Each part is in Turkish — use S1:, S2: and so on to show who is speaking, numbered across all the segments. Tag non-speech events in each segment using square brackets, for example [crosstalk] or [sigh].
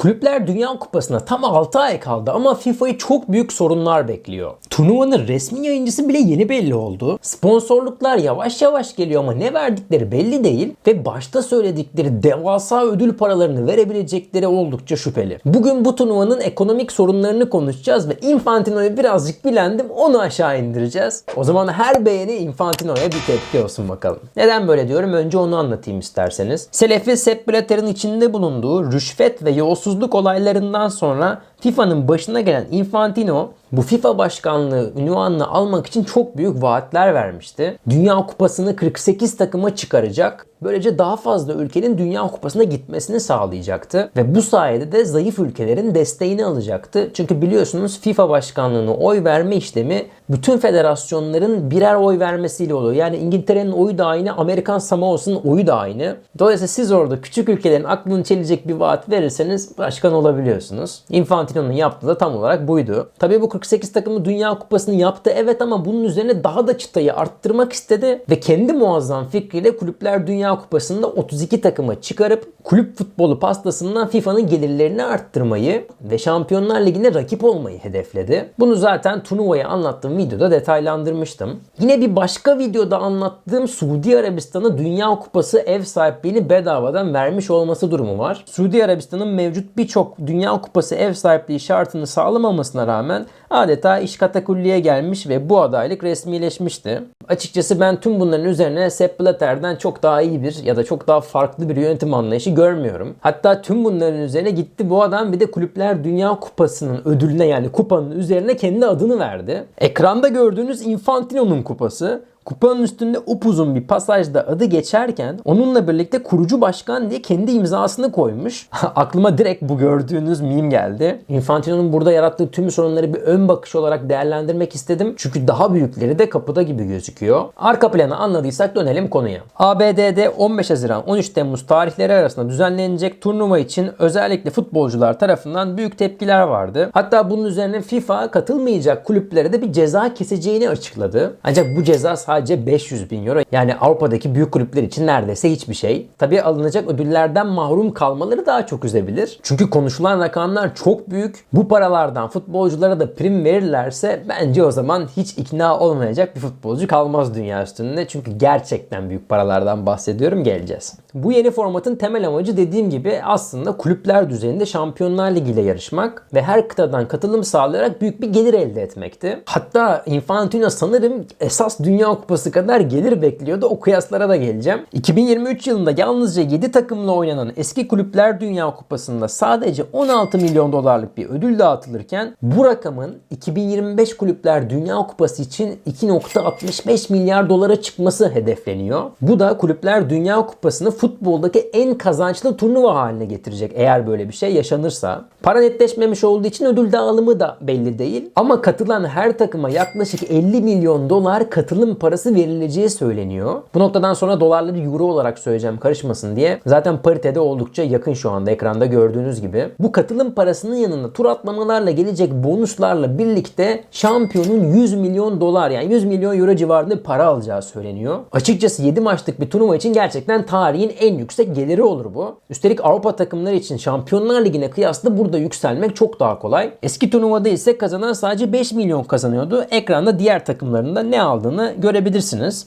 S1: Kulüpler Dünya Kupası'na tam 6 ay kaldı ama FIFA'yı çok büyük sorunlar bekliyor. Turnuvanın resmi yayıncısı bile yeni belli oldu. Sponsorluklar yavaş yavaş geliyor ama ne verdikleri belli değil ve başta söyledikleri devasa ödül paralarını verebilecekleri oldukça şüpheli. Bugün bu turnuvanın ekonomik sorunlarını konuşacağız ve Infantino'yu birazcık bilendim onu aşağı indireceğiz. O zaman her beğeni Infantino'ya bir tepki olsun bakalım. Neden böyle diyorum? Önce onu anlatayım isterseniz. Selefi Sepp Blatter'ın içinde bulunduğu rüşvet ve yolsuzluk olaylarından sonra FIFA'nın başına gelen Infantino bu FIFA başkanlığı ünvanını almak için çok büyük vaatler vermişti. Dünya Kupası'nı 48 takıma çıkaracak. Böylece daha fazla ülkenin Dünya Kupası'na gitmesini sağlayacaktı. Ve bu sayede de zayıf ülkelerin desteğini alacaktı. Çünkü biliyorsunuz FIFA başkanlığına oy verme işlemi bütün federasyonların birer oy vermesiyle oluyor. Yani İngiltere'nin oyu da aynı, Amerikan Samoa'sının oyu da aynı. Dolayısıyla siz orada küçük ülkelerin aklını çelecek bir vaat verirseniz başkan olabiliyorsunuz. Infantino'nun yaptığı da tam olarak buydu. Tabii bu 48 takımlı Dünya Kupası'nı yaptı evet ama bunun üzerine daha da çıtayı arttırmak istedi ve kendi muazzam fikriyle Kulüpler Dünya Kupası'nda 32 takıma çıkarıp kulüp futbolu pastasından FIFA'nın gelirlerini arttırmayı ve Şampiyonlar Ligi'ne rakip olmayı hedefledi. Bunu zaten turnuvayı anlattığım videoda detaylandırmıştım. Yine bir başka videoda anlattığım Suudi Arabistan'a Dünya Kupası ev sahipliğini bedavadan vermiş olması durumu var. Suudi Arabistan'ın mevcut birçok Dünya Kupası ev sahipliği şartını sağlamamasına rağmen adeta iş katakulliye gelmiş ve bu adaylık resmileşmişti. Açıkçası ben tüm bunların üzerine Sepp Blatter'den çok daha iyi bir ya da çok daha farklı bir yönetim anlayışı görmüyorum. Hatta tüm bunların üzerine gitti bu adam bir de Kulüpler Dünya Kupası'nın ödülüne yani kupanın üzerine kendi adını verdi. Ekranda gördüğünüz Infantino'nun kupası Kupanın üstünde upuzun bir pasajda adı geçerken onunla birlikte kurucu başkan diye kendi imzasını koymuş. [laughs] Aklıma direkt bu gördüğünüz meme geldi. Infantino'nun burada yarattığı tüm sorunları bir ön bakış olarak değerlendirmek istedim. Çünkü daha büyükleri de kapıda gibi gözüküyor. Arka planı anladıysak dönelim konuya. ABD'de 15 Haziran 13 Temmuz tarihleri arasında düzenlenecek turnuva için özellikle futbolcular tarafından büyük tepkiler vardı. Hatta bunun üzerine FIFA katılmayacak kulüplere de bir ceza keseceğini açıkladı. Ancak bu ceza sadece 500 bin euro. Yani Avrupa'daki büyük kulüpler için neredeyse hiçbir şey. Tabii alınacak ödüllerden mahrum kalmaları daha çok üzebilir. Çünkü konuşulan rakamlar çok büyük. Bu paralardan futbolculara da prim verirlerse bence o zaman hiç ikna olmayacak bir futbolcu kalmaz dünya üstünde. Çünkü gerçekten büyük paralardan bahsediyorum geleceğiz. Bu yeni formatın temel amacı dediğim gibi aslında kulüpler düzeyinde Şampiyonlar Ligi ile yarışmak ve her kıtadan katılım sağlayarak büyük bir gelir elde etmekti. Hatta Infantino sanırım esas Dünya Kupası kadar gelir bekliyordu. O kıyaslara da geleceğim. 2023 yılında yalnızca 7 takımla oynanan eski Kulüpler Dünya Kupası'nda sadece 16 milyon dolarlık bir ödül dağıtılırken bu rakamın 2025 Kulüpler Dünya Kupası için 2.65 milyar dolara çıkması hedefleniyor. Bu da Kulüpler Dünya Kupası'nı futboldaki en kazançlı turnuva haline getirecek eğer böyle bir şey yaşanırsa. Para netleşmemiş olduğu için ödül dağılımı da belli değil. Ama katılan her takıma yaklaşık 50 milyon dolar katılım parası verileceği söyleniyor. Bu noktadan sonra dolarları euro olarak söyleyeceğim karışmasın diye. Zaten paritede oldukça yakın şu anda ekranda gördüğünüz gibi. Bu katılım parasının yanında tur atlamalarla gelecek bonuslarla birlikte şampiyonun 100 milyon dolar yani 100 milyon euro civarında para alacağı söyleniyor. Açıkçası 7 maçlık bir turnuva için gerçekten tarihin en yüksek geliri olur bu. Üstelik Avrupa takımları için Şampiyonlar Ligi'ne kıyasla burada yükselmek çok daha kolay. Eski turnuvada ise kazanan sadece 5 milyon kazanıyordu. Ekranda diğer takımların da ne aldığını görebilirsiniz.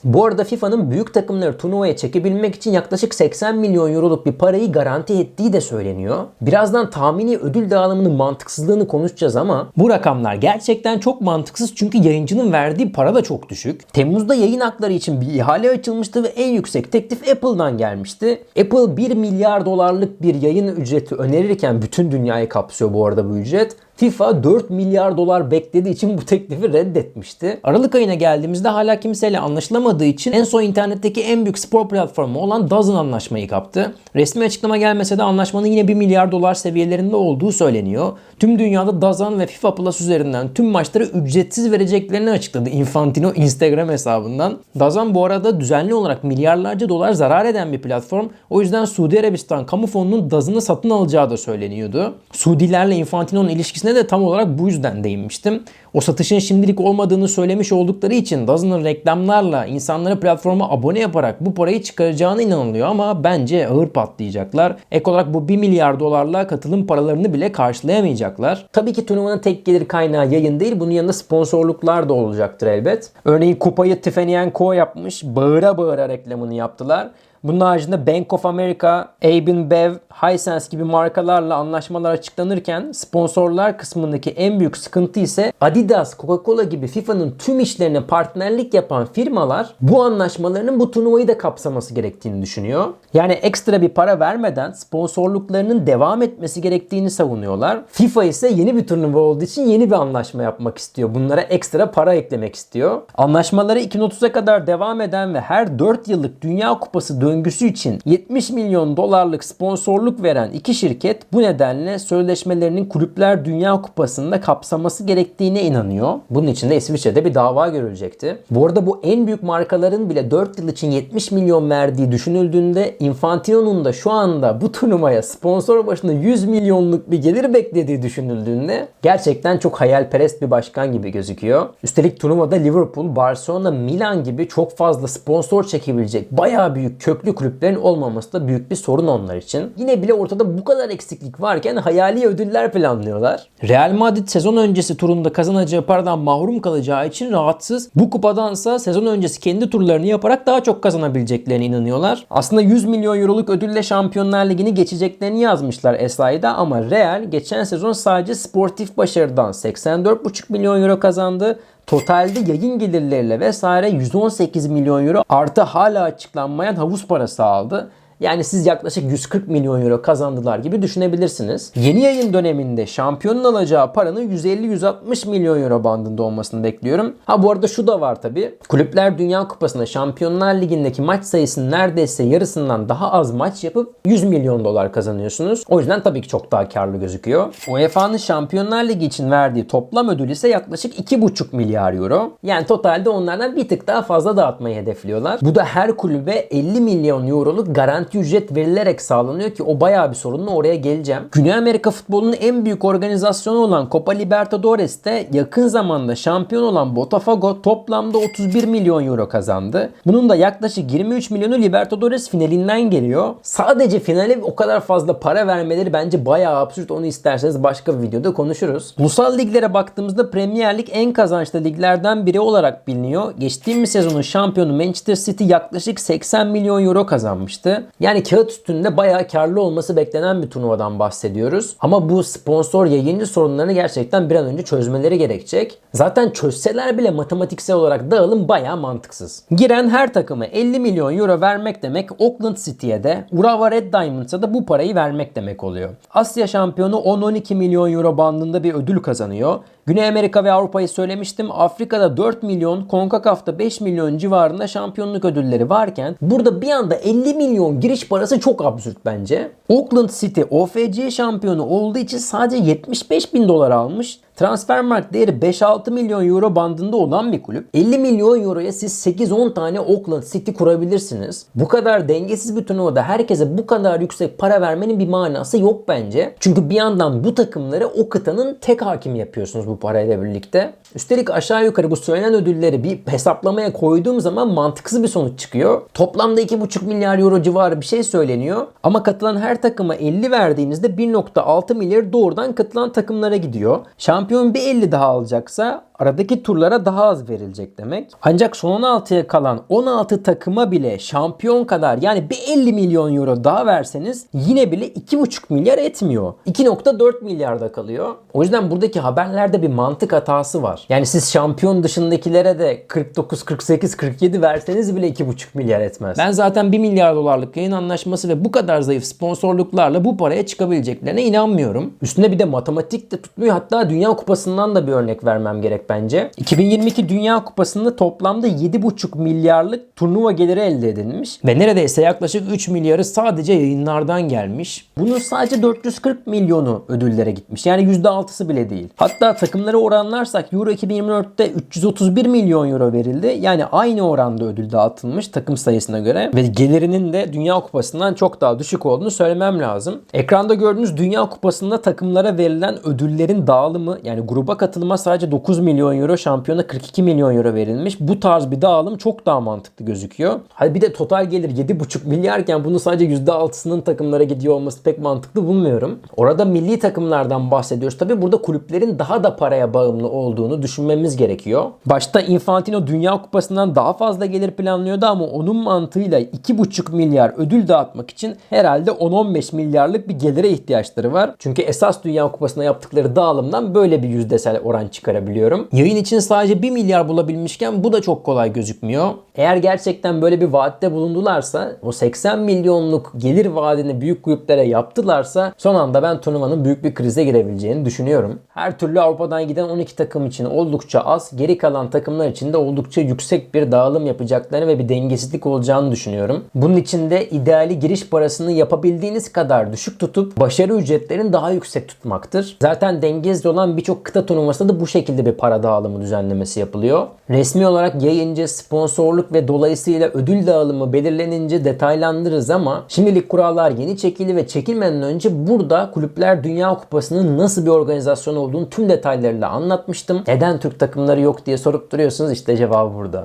S1: Bu arada FIFA'nın büyük takımları turnuvaya çekebilmek için yaklaşık 80 milyon euroluk bir parayı garanti ettiği de söyleniyor. Birazdan tahmini ödül dağılımının mantıksızlığını konuşacağız ama bu rakamlar gerçekten çok mantıksız çünkü yayıncının verdiği para da çok düşük. Temmuz'da yayın hakları için bir ihale açılmıştı ve en yüksek teklif Apple'dan gelmişti. Apple 1 milyar dolarlık bir yayın ücreti önerirken bütün dünyayı kapsıyor bu arada bu ücret. FIFA 4 milyar dolar beklediği için bu teklifi reddetmişti. Aralık ayına geldiğimizde hala kimseyle anlaşılamadığı için en son internetteki en büyük spor platformu olan DAZN anlaşmayı kaptı. Resmi açıklama gelmese de anlaşmanın yine 1 milyar dolar seviyelerinde olduğu söyleniyor. Tüm dünyada DAZN ve FIFA Plus üzerinden tüm maçları ücretsiz vereceklerini açıkladı Infantino Instagram hesabından. DAZN bu arada düzenli olarak milyarlarca dolar zarar eden bir platform. O yüzden Suudi Arabistan kamu fonunun DAZN'ı satın alacağı da söyleniyordu. Suudilerle Infantino'nun ilişkisi öncesinde de tam olarak bu yüzden değinmiştim. O satışın şimdilik olmadığını söylemiş oldukları için Dazn'ın reklamlarla insanları platforma abone yaparak bu parayı çıkaracağına inanılıyor ama bence ağır patlayacaklar. Ek olarak bu 1 milyar dolarla katılım paralarını bile karşılayamayacaklar. Tabii ki turnuvanın tek gelir kaynağı yayın değil. Bunun yanında sponsorluklar da olacaktır elbet. Örneğin kupayı Tiffany Co yapmış. Bağıra bağıra reklamını yaptılar. Bunun haricinde Bank of America, Abe Bev, Hisense gibi markalarla anlaşmalar açıklanırken sponsorlar kısmındaki en büyük sıkıntı ise Adidas, Coca-Cola gibi FIFA'nın tüm işlerine partnerlik yapan firmalar bu anlaşmalarının bu turnuvayı da kapsaması gerektiğini düşünüyor. Yani ekstra bir para vermeden sponsorluklarının devam etmesi gerektiğini savunuyorlar. FIFA ise yeni bir turnuva olduğu için yeni bir anlaşma yapmak istiyor. Bunlara ekstra para eklemek istiyor. Anlaşmaları 2030'a kadar devam eden ve her 4 yıllık Dünya Kupası döngüsü için 70 milyon dolarlık sponsorluk veren iki şirket bu nedenle sözleşmelerinin Kulüpler Dünya Kupası'nda kapsaması gerektiğine inanıyor. Bunun için de İsviçre'de bir dava görülecekti. Bu arada bu en büyük markaların bile 4 yıl için 70 milyon verdiği düşünüldüğünde Infantino'nun da şu anda bu turnuvaya sponsor başına 100 milyonluk bir gelir beklediği düşünüldüğünde gerçekten çok hayalperest bir başkan gibi gözüküyor. Üstelik turnuvada Liverpool, Barcelona, Milan gibi çok fazla sponsor çekebilecek bayağı büyük köklü kulüplerin olmaması da büyük bir sorun onlar için. Yine bile ortada bu kadar eksiklik varken hayali ödüller planlıyorlar. Real Madrid sezon öncesi turunda kazanacağı paradan mahrum kalacağı için rahatsız. Bu kupadansa sezon öncesi kendi turlarını yaparak daha çok kazanabileceklerine inanıyorlar. Aslında 100 milyon euroluk ödülle Şampiyonlar Ligi'ni geçeceklerini yazmışlar SI'da ama Real geçen sezon sadece sportif başarıdan 84,5 milyon euro kazandı. Totalde yayın gelirleriyle vesaire 118 milyon euro artı hala açıklanmayan havuz parası aldı. Yani siz yaklaşık 140 milyon euro kazandılar gibi düşünebilirsiniz. Yeni yayın döneminde şampiyonun alacağı paranın 150-160 milyon euro bandında olmasını bekliyorum. Ha bu arada şu da var tabi. Kulüpler Dünya Kupası'nda Şampiyonlar Ligi'ndeki maç sayısının neredeyse yarısından daha az maç yapıp 100 milyon dolar kazanıyorsunuz. O yüzden tabii ki çok daha karlı gözüküyor. UEFA'nın Şampiyonlar Ligi için verdiği toplam ödül ise yaklaşık 2,5 milyar euro. Yani totalde onlardan bir tık daha fazla dağıtmayı hedefliyorlar. Bu da her kulübe 50 milyon euroluk garanti ücret verilerek sağlanıyor ki o bayağı bir sorunlu oraya geleceğim. Güney Amerika futbolunun en büyük organizasyonu olan Copa Libertadores'te yakın zamanda şampiyon olan Botafogo toplamda 31 milyon euro kazandı. Bunun da yaklaşık 23 milyonu Libertadores finalinden geliyor. Sadece finale o kadar fazla para vermeleri bence bayağı absürt. Onu isterseniz başka bir videoda konuşuruz. Ulusal liglere baktığımızda Premier Lig en kazançlı liglerden biri olarak biliniyor. Geçtiğimiz sezonun şampiyonu Manchester City yaklaşık 80 milyon euro kazanmıştı. Yani kağıt üstünde bayağı karlı olması beklenen bir turnuvadan bahsediyoruz. Ama bu sponsor yayıncı sorunlarını gerçekten bir an önce çözmeleri gerekecek. Zaten çözseler bile matematiksel olarak dağılım bayağı mantıksız. Giren her takıma 50 milyon euro vermek demek Auckland City'ye de Urawa Red Diamonds'a da bu parayı vermek demek oluyor. Asya şampiyonu 10-12 milyon euro bandında bir ödül kazanıyor. Güney Amerika ve Avrupa'yı söylemiştim. Afrika'da 4 milyon, CONCACAF'ta 5 milyon civarında şampiyonluk ödülleri varken burada bir anda 50 milyon giriş parası çok absürt bence. Auckland City OFC şampiyonu olduğu için sadece 75 bin dolar almış. Transfermarkt değeri 5-6 milyon euro bandında olan bir kulüp. 50 milyon euroya siz 8-10 tane Auckland City kurabilirsiniz. Bu kadar dengesiz bir turnuvada herkese bu kadar yüksek para vermenin bir manası yok bence. Çünkü bir yandan bu takımları o kıtanın tek hakimi yapıyorsunuz bu parayla birlikte. Üstelik aşağı yukarı bu söylenen ödülleri bir hesaplamaya koyduğum zaman mantıksız bir sonuç çıkıyor. Toplamda 2,5 milyar euro civarı bir şey söyleniyor. Ama katılan her takıma 50 verdiğinizde 1,6 milyar doğrudan katılan takımlara gidiyor. Şampiyon bir 50 daha alacaksa aradaki turlara daha az verilecek demek. Ancak son 16'ya kalan 16 takıma bile şampiyon kadar yani bir 50 milyon euro daha verseniz yine bile 2,5 milyar etmiyor. 2,4 milyarda kalıyor. O yüzden buradaki haberlerde bir mantık hatası var. Yani siz şampiyon dışındakilere de 49, 48, 47 verseniz bile 2,5 milyar etmez. Ben zaten 1 milyar dolarlık yayın anlaşması ve bu kadar zayıf sponsorluklarla bu paraya çıkabileceklerine inanmıyorum. Üstüne bir de matematik de tutmuyor. Hatta Dünya Kupası'ndan da bir örnek vermem gerek bence. 2022 Dünya Kupası'nda toplamda 7,5 milyarlık turnuva geliri elde edilmiş. Ve neredeyse yaklaşık 3 milyarı sadece yayınlardan gelmiş. Bunun sadece 440 milyonu ödüllere gitmiş. Yani %6'sı bile değil. Hatta takımları oranlarsak Euro 2024'te 331 milyon euro verildi. Yani aynı oranda ödül dağıtılmış takım sayısına göre. Ve gelirinin de Dünya Kupası'ndan çok daha düşük olduğunu söylemem lazım. Ekranda gördüğünüz Dünya Kupası'nda takımlara verilen ödüllerin dağılımı yani gruba katılıma sadece 9 milyon euro, şampiyona 42 milyon euro verilmiş. Bu tarz bir dağılım çok daha mantıklı gözüküyor. Hadi bir de total gelir 7,5 milyarken bunun sadece %6'sının takımlara gidiyor olması pek mantıklı bulmuyorum. Orada milli takımlardan bahsediyoruz. Tabi burada kulüplerin daha da paraya bağımlı olduğunu düşünmemiz gerekiyor. Başta Infantino Dünya Kupası'ndan daha fazla gelir planlıyordu ama onun mantığıyla 2,5 milyar ödül dağıtmak için herhalde 10-15 milyarlık bir gelire ihtiyaçları var. Çünkü esas Dünya Kupası'na yaptıkları dağılımdan böyle bir yüzdesel oran çıkarabiliyorum. Yayın için sadece 1 milyar bulabilmişken bu da çok kolay gözükmüyor. Eğer gerçekten böyle bir vaatte bulundularsa o 80 milyonluk gelir vaadini büyük kulüplere yaptılarsa son anda ben turnuvanın büyük bir krize girebileceğini düşünüyorum. Her türlü Avrupa'dan giden 12 takım için oldukça az, geri kalan takımlar için de oldukça yüksek bir dağılım yapacaklarını ve bir dengesizlik olacağını düşünüyorum. Bunun için de ideali giriş parasını yapabildiğiniz kadar düşük tutup başarı ücretlerini daha yüksek tutmaktır. Zaten dengesiz olan birçok kıta turnuvasında da bu şekilde bir para dağılımı düzenlemesi yapılıyor. Resmi olarak yayıncı, sponsorluk ve dolayısıyla ödül dağılımı belirlenince detaylandırırız ama şimdilik kurallar yeni çekildi ve çekilmeden önce burada Kulüpler Dünya Kupası'nın nasıl bir organizasyon olduğunu tüm detaylarıyla anlatmıştım. Neden Türk takımları yok diye sorup duruyorsunuz işte cevabı burada.